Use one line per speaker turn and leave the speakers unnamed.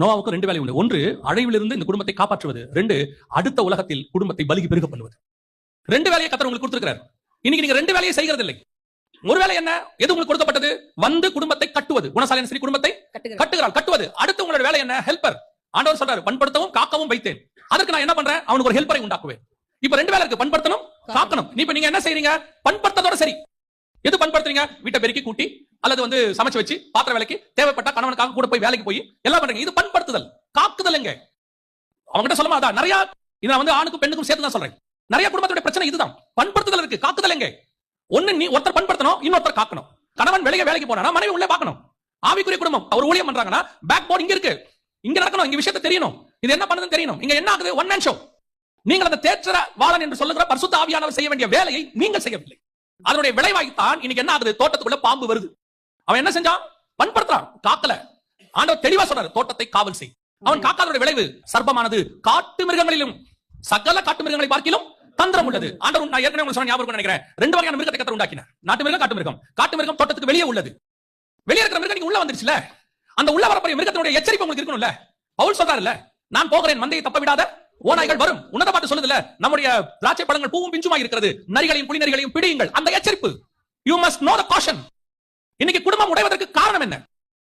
நோவாவுக்கு ரெண்டு வேலை உண்டு. ஒன்று அழைவிலிருந்து இந்த குடும்பத்தை காப்பாற்றுவது. ரெண்டு அடுத்த உலகத்தில் குடும்பத்தை பலிக்கு பெருக பண்ணுவது ரெண்டு வேலையை கத்தர் உங்களுக்கு கொடுத்திருக்கிறார். இன்னைக்கு நீங்க ரெண்டு வேலையை செய்கிறது இல்லை ஒரு வேலை என்ன? எது உங்களுக்கு கொடுக்கப்பட்டது? வந்து குடும்பத்தை கட்டுவது. குணசாலின் ஸ்ரீ குடும்பத்தை
கட்டுகிறார்.
கட்டுகிறாள். கட்டுவது. அடுத்து உங்களோட வேலை என்ன? ஹெல்பர் ஆண்டவர் சொல்றாரு பண்படுத்தவும் காக்கவும் வைத்தேன். அதற்கு நான் என்ன பண்றேன்? அவனுக்கு ஒரு ஹெல்ப்பரை உண்டாக்குவேன். இப்ப ரெண்டு வேலை இருக்கு. பண்படுத்தணும் காக்கணும். இப்ப நீங்க என்ன செய்றீங்க? பண்படுத்ததோட சரி. எது பண்படுத்துறீங்க? வீட்டை பெருக்கி கூட்டி அல்லது வந்து சமைச்சு வச்சு பாத்திர வேலைக்கு தேவைப்பட்ட கணவனுக்காக கூட போய் வேலைக்கு போய் எல்லாம் பண்றீங்க. இது பண்படுத்துதல். காக்குதல் எங்க? அவங்ககிட்ட சொல்ல அதான் நிறைய இதை வந்து ஆணுக்கும் பெண்ணுக்கும் சேர்த்து தான் சொல்றேன். நிறைய குடும்பத்துடைய பிரச்சனை இதுதான். பண்படுத்துதல் இருக்கு. காக்குதல் எங்க? ஒண்ணு நீ ஒருத்தர் பண்படுத்தணும் இன்னொருத்தர் காக்கணும். கணவன் வெளியே வேலைக்கு போனா மனைவி உள்ளே பார்க்கணும். ஆவிக்குரிய குடும்பம். அவர் ஊழியம் பண்றாங்கன்னா பேக் போர்டு இங்க இருக்கு. இங்க நடக்கணும். இங்க விஷயத்தை தெரியணும். இது என்ன பண்ணுதுன்னு தெரியணும். இங்க என்ன ஆகுது? ஒன் மேன் ஷோ நீங்கள் அந்த தேற்ற வாழன் என்று சொல்லுகிற பரிசுத்த ஆவியானவர் செய்ய வேண்டிய வேலையை நீங்கள் செய்யவில்லை. அதனுடைய விளைவாய்த்தான் இன்னைக்கு என்ன ஆகுது? தோட்டத்துக்குள்ள பாம்பு வருது. அவன் என்ன செஞ்சான்? பண்படுத்துறான் காக்கல. ஆண்டவர் தெளிவா சொல்றாரு தோட்டத்தை காவல் செய். அவன் காக்காதோட விளைவு சர்ப்பமானது. காட்டு மிருகங்களிலும் சகல காட்டு மிருகங்களை பார்க்கிலும் தந்திரம் உள்ளது. ஆண்டவர் நான் ஏற்கனவே உங்களுக்கு ஞாபகம் நினைக்கிறேன். ரெண்டு வகையான மிருகத்தை கத்தர் உண்டாக்கினார். நாட்டு மிருகம் காட்டு மிருகம். காட்டு மிருகம் தோட்டத்துக்கு வெளியே உள்ளது. வெளியே இருக்கிற மிருகம் நீங்க உள்ள வந்துருச்சுல? அந்த உள்ள வரக்கூடிய மிருகத்தினுடைய எச்சரிப்பு உங்களுக்கு இருக்கணும்ல? பவுல் சொல்றாருல்ல நான் போகிறேன் மந்தையை தப்ப விடாத. ஓநாய்கள் வரும். உன்னத பாட்டு சொல்லுதுல நம்முடைய திராட்சை பழங்கள் பூவும் பிஞ்சுமா இருக்கிறது. நரிகளையும் புலிநரிகளையும் பிடியுங்கள். அந்த எச்சரிப்பு. You must know the caution இன்னைக்கு குடும்பம் உடைவதற்கு காரணம் என்ன?